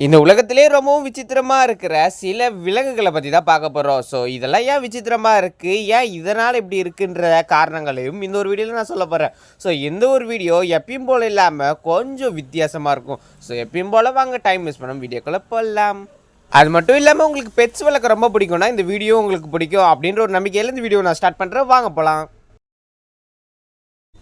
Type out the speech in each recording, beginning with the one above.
இந்த உலகத்திலே ரொம்பவும் விசித்திரமாக இருக்கிற சில விலங்குகளை பற்றி தான் பார்க்க போகிறோம் ஸோ இதெல்லாம் ஏன் விசித்திரமாக இருக்குது ஏன் இதனால் இப்படி இருக்குன்ற காரணங்களையும் இந்த ஒரு வீடியோவில் நான் சொல்ல போகிறேன் ஸோ இந்த ஒரு வீடியோ எப்பயும் போல் இல்லாமல் கொஞ்சம் வித்தியாசமாக இருக்கும். ஸோ எப்பயும் போல் வாங்க டைம் வேஸ்ட் பண்ண வீடியோக்குள்ளே போடலாம் அது மட்டும் இல்லாமல் உங்களுக்கு பெட்ஸ் வளர்க்க ரொம்ப பிடிக்கும்னா இந்த வீடியோ உங்களுக்கு பிடிக்கும் அப்படின்ற ஒரு நம்பிக்கையில் இந்த வீடியோ நான் ஸ்டார்ட் பண்ணுறேன் வாங்க போகலாம்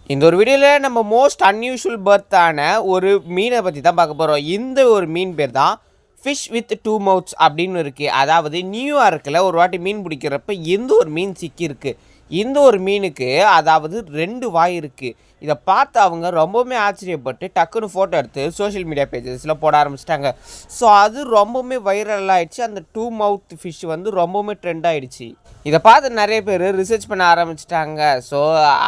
இந்த ஒரு வீடியோவில் நம்ம மோஸ்ட் அன்யூஷுவல் பர்த்தான ஒரு மீனை பற்றி தான் பார்க்க போகிறோம் இந்த ஒரு மீன் பேர் தான் ஃபிஷ் வித் டூ மவுத்ஸ் அப்படின்னு இருக்குது அதாவது நியூயார்க்கில் ஒரு வாட்டி மீன் பிடிக்கிறப்ப எந்த ஒரு மீன் சிக்கியிருக்கு? இந்த ஒரு மீனுக்கு அதாவது ரெண்டு வாய் இருக்குது இதை பார்த்து அவங்க ரொம்பவுமே ஆச்சரியப்பட்டு டக்குன்னு ஃபோட்டோ எடுத்து சோஷியல் மீடியா பேஜஸில் போட ஆரம்பிச்சிட்டாங்க. ஸோ அது ரொம்பவுமே வைரல் ஆகிடுச்சு அந்த டூ மவுத் ஃபிஷ் வந்து ரொம்பவுமே ட்ரெண்ட் ஆகிடுச்சு இதை பார்த்து நிறைய பேர் ரிசர்ச் பண்ண ஆரம்பிச்சிட்டாங்க. ஸோ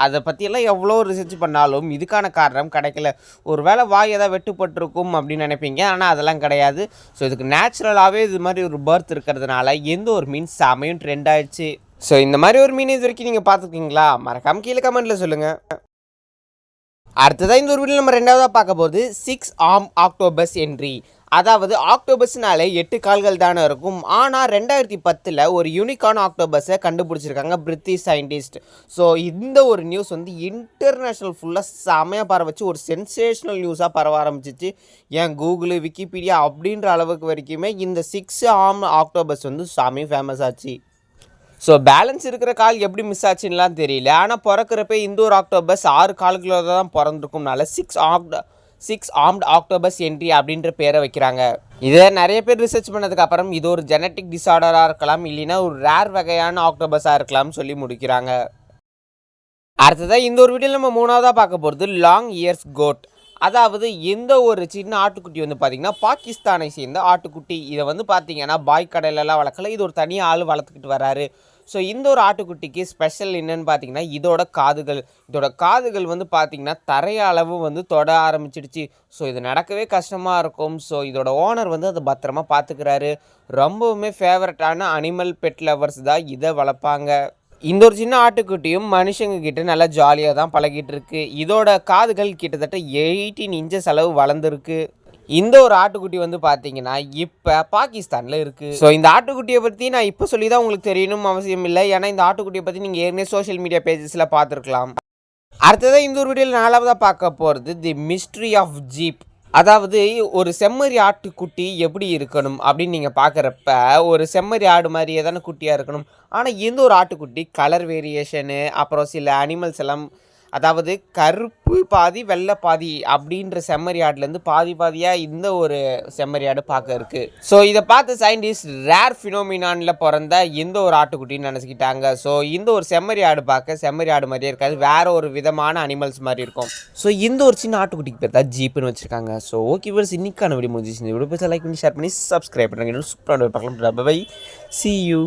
அதை பற்றியெல்லாம் எவ்வளோ ரிசர்ச் பண்ணாலும் இதுக்கான காரணம் கிடைக்கல. ஒரு வேளை வாய் ஏதாவது வெட்டுப்பட்டிருக்கும் அப்படின்னு நினைப்பீங்க. ஆனால் அதெல்லாம் கிடையாது. ஸோ இதுக்கு நேச்சுரலாகவே இது மாதிரி ஒரு பர்த் இருக்கிறதுனால எந்த ஒரு மீன் செமையும் ட்ரெண்ட் ஆயிடுச்சு. ஸோ இந்த மாதிரி ஒரு மீன் இது வரைக்கும் நீங்கள் பார்த்துருக்கீங்களா மறக்காம கீழே கமெண்ட்டில் சொல்லுங்கள் அடுத்ததாக இந்த ஒரு வீடியோ நம்ம ரெண்டாவதாக பார்க்க போகுது சிக்ஸ் ஆம் ஆக்டோபஸ் என்ட்ரி அதாவது ஆக்டோபஸ்னாலே எட்டு கால்கள் தானே இருக்கும். ஆனால் ரெண்டாயிரத்தி பத்தில் ஒரு யூனிக்கான ஆக்டோபஸை கண்டுபிடிச்சிருக்காங்க பிரிட்டிஷ் சயின்டிஸ்ட் ஸோ இந்த ஒரு நியூஸ் வந்து இன்டர்நேஷ்னல் ஃபுல்லாக செமையாக பரவச்சு. ஒரு சென்சேஷனல் நியூஸாக பரவ ஆரம்பிச்சிச்சு. ஏன் கூகுளு விக்கிபீடியா அப்படின்ற அளவுக்கு வரைக்குமே இந்த சிக்ஸ் ஆம் ஆக்டோபஸ் வந்து சாமி ஃபேமஸ் ஆச்சு. ஸோ பேலன்ஸ் இருக்கிற கால் எப்படி மிஸ் ஆச்சுன்னெலாம் தெரியல. ஆனால் பிறக்கிறப்ப இந்த ஒரு ஆக்டோபஸ் ஆறு கால்களோட தான் பிறந்திருக்கும்னால six octo six armed octopus entry அப்படின்ற பேரை வைக்கிறாங்க. இதை நிறைய பேர் ரிசர்ச் பண்ணதுக்கப்புறம் இது ஒரு ஜெனட்டிக் டிசார்டராக இருக்கலாம் இல்லைன்னா ஒரு ரேர் வகையான ஆக்டோபஸாக இருக்கலாம்னு சொல்லி முடிக்கிறாங்க. அடுத்ததாக இந்த ஒரு வீடியோவில் நம்ம மூணாவதாக பார்க்க போகிறது லாங் இயர்ஸ் கோட் அதாவது எந்த ஒரு சின்ன ஆட்டுக்குட்டி வந்து பார்த்திங்கன்னா பாகிஸ்தானை சேர்ந்த ஆட்டுக்குட்டி. இதை வந்து பார்த்திங்கன்னா பாய் கடையிலலாம் வளர்க்கல. இது ஒரு தனி ஆள் வளர்த்துக்கிட்டு வராரு. ஸோ இந்த ஒரு ஆட்டுக்குட்டிக்கு ஸ்பெஷல் என்னன்னு பார்த்தீங்கன்னா இதோட காதுகள். இதோட காதுகள் வந்து பார்த்தீங்கன்னா தரைய அளவு வந்து தொட ஆரம்பிச்சிடுச்சு. ஸோ இது நடக்கவே கஷ்டமாக இருக்கும். ஸோ இதோட ஓனர் வந்து அதை பத்திரமா பார்த்துக்கிறாரு ரொம்பவுமே ஃபேவரட்டான அனிமல் பெட் லவர்ஸ் தான் இதை வளர்ப்பாங்க. இந்த ஒரு சின்ன ஆட்டுக்குட்டியும் மனுஷங்க கிட்ட நல்லா ஜாலியாக தான் பழகிட்டு இருக்கு. இதோட காதுகள் கிட்டத்தட்ட எயிட்டீன் இன்ச்சஸ் அளவு வளர்ந்துருக்கு. இந்த ஒரு ஆட்டுக்குட்டி வந்து பார்த்தீங்கன்னா இப்போ பாகிஸ்தானில் இருக்குது ஸோ இந்த ஆட்டுக்குட்டியை பற்றி நான் இப்போ சொல்லி தான் உங்களுக்கு தெரியணும் அவசியம் இல்லை. ஏன்னா இந்த ஆட்டுக்குட்டியை பற்றி நீங்கள் ஏற்கனவே சோஷியல் மீடியா பேஜஸில் பார்த்துருக்கலாம் அடுத்ததாக இந்த ஒரு வீடியோவில் நாலாவதாக பார்க்க போகிறது தி மிஸ்ட்ரி ஆஃப் ஜீப் அதாவது ஒரு செம்மறி ஆட்டுக்குட்டி எப்படி இருக்கணும் அப்படின்னு நீங்கள் பார்க்குறப்ப ஒரு செம்மறி ஆடு மாதிரியே தானே குட்டியாக இருக்கணும். ஆனால் இந்த ஒரு ஆட்டுக்குட்டி கலர் வேரியேஷனு அப்புறம் சில அனிமல்ஸ் எல்லாம் அதாவது கருப்பு பாதி வெள்ளை பாதி அப்படின்ற செம்மறியாட்லேருந்து பாதி பாதியாக இந்த ஒரு செம்மறியாடு பார்க்க இருக்குது ஸோ இதை பார்த்து சயின்டிஸ்ட் ரேர் ஃபினோமினானில் பிறந்த இந்த ஒரு ஆட்டுக்குட்டின்னு நினச்சிக்கிட்டாங்க. ஸோ இந்த ஒரு செம்மறி ஆடு பார்க்க செம்மறி ஆடு மாதிரியே இருக்காது. வேற ஒரு விதமான அனிமல்ஸ் மாதிரி இருக்கும். ஸோ இந்த ஒரு சின்ன ஆட்டுக்குட்டிக்கு பேர் தான் வச்சுருக்காங்க. ஸோ ஓகே வர்ஸ் இன்னைக்கான வீடியோ முடிஞ்சிச்சு இந்த வீடியோ லைக் பண்ணி ஷேர் பண்ணி சப்ஸ்கிரைப் பண்ணுறாங்க சூப்பரான பார்க்கலாம். By C you